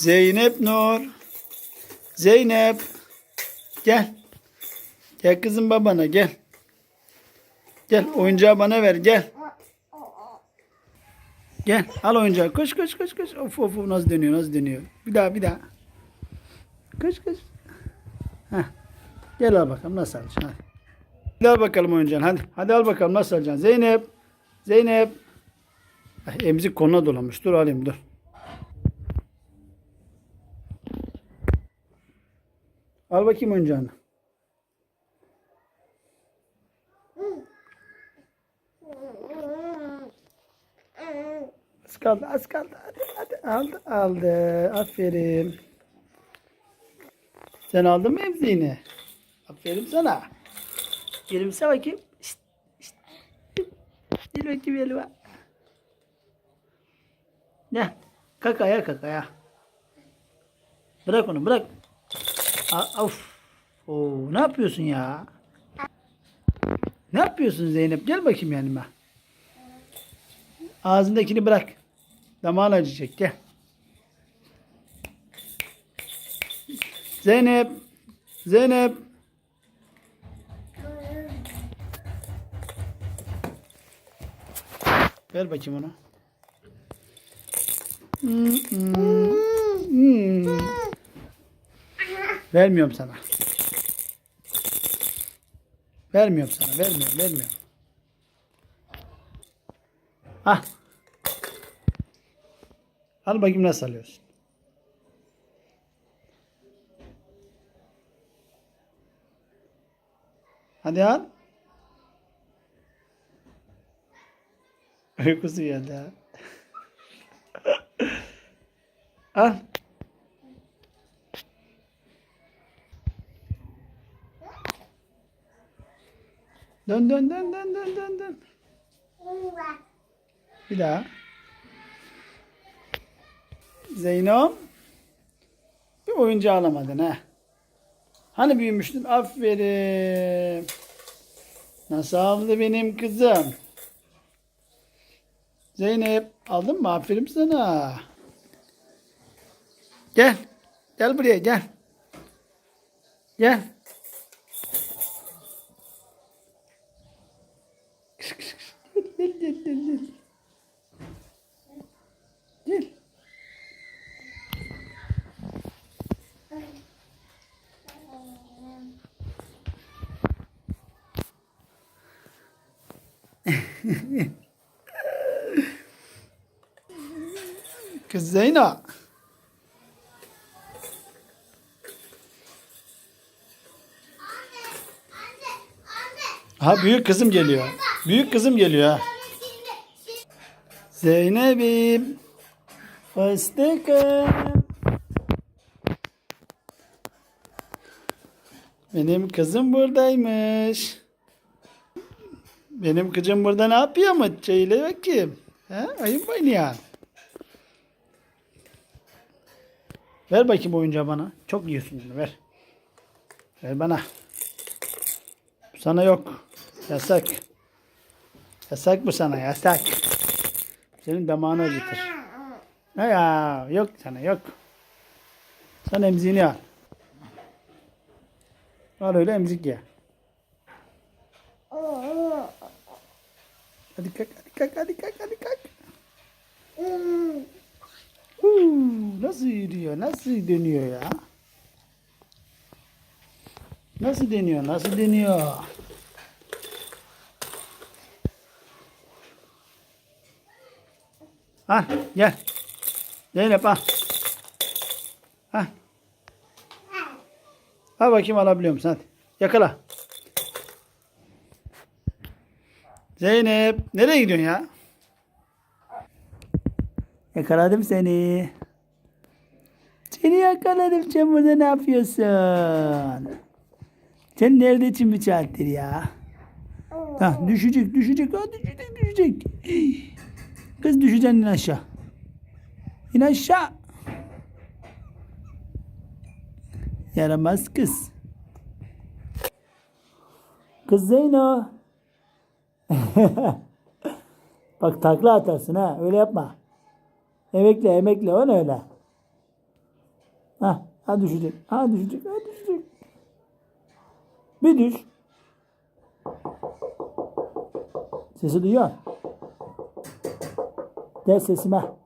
Zeynep Nur. Zeynep. Gel. Gel kızım babana gel. Gel oyuncağı bana ver gel. Gel al oyuncağı koş koş koş koş. Of of of, nasıl dönüyor nasıl dönüyor. Bir daha bir daha. Koş koş. Heh. Gel al bakalım nasıl alacaksın hadi. Hadi al bakalım oyuncağını hadi. Hadi al bakalım nasıl alacaksın. Zeynep. Zeynep. Ay, emzik koluna dolamış. Dur alayım dur. Al bakayım oyuncağını. Az kaldı, az kaldı. Hadi, hadi. Aldı, aldı. Aferin. Sen aldın mı emziğini? Aferin sana. Gülümse bakayım. Şşt, şşt. Gel bakayım elime. Ne? Kakaya kakaya. Bırak onu bırak. Of. Oo, ne yapıyorsun ya? Ne yapıyorsun Zeynep? Gel bakayım yanıma. Ağzındakini bırak. Damağın acıyacak. Gel. Zeynep. Zeynep. Ver bakayım onu. Hmm, hmm. Vermiyorum sana. Vermiyorum sana. Vermiyorum. Vermiyorum. Ah. Al bakayım nasıl alıyorsun. Hadi al. Uykusu geldi ha. al. Dön dön dön dön dön dön dön. Bir daha. Zeyno. Bir oyuncu alamadın ha. Hani büyümüştün? Aferin. Nasıl aldı benim kızım? Zeynep aldın mı? Aferin sana. Gel. Gel buraya gel. Gel. Kış, kış, kış. Gel, gel, gel, gel, gel. Kız Zeyno. Ha büyük kızım geliyor. Büyük kızım geliyor ha. Zeynep'im. Fıstıkım. Benim kızım buradaymış. Benim kızım burada ne yapıyor mu? Söyle bakayım. Ha? Ayın mı oynayan? Ver bakayım oyuncağı bana. Çok yiyorsun bunu ver. Ver bana. Sana yok. Yasak. Yasak bu sana yasak. Senin damağını acıtır. Ne ya? Yok sana yok. Sen emziğini al. Al öyle emzik ye. Hadi kalk hadi kalk hadi kalk hadi kalk. Nasıl yürüyor? Nasıl dönüyor ya? Nasıl dönüyor? Nasıl dönüyor? Al gel. Zeynep al. Al. Al bakayım alabiliyor musun? Hadi. Yakala. Zeynep. Nereye gidiyorsun ya? Yakaladım seni. Seni yakaladım. Sen burada ne yapıyorsun? Sen neredesin bir saattir ya? Ha, düşecek, düşecek, ha, düşecek, düşecek. Kız düşeceksin in aşağı. İn aşağı. Yaramaz kız. Kız Zeyno. Bak takla atarsın ha. Öyle yapma. Emekle emekle o ne öyle. Ha, ha düşecek. Ha düşecek. Ha düşecek. Bir düş. Sesi duyuyor. Gel sesime.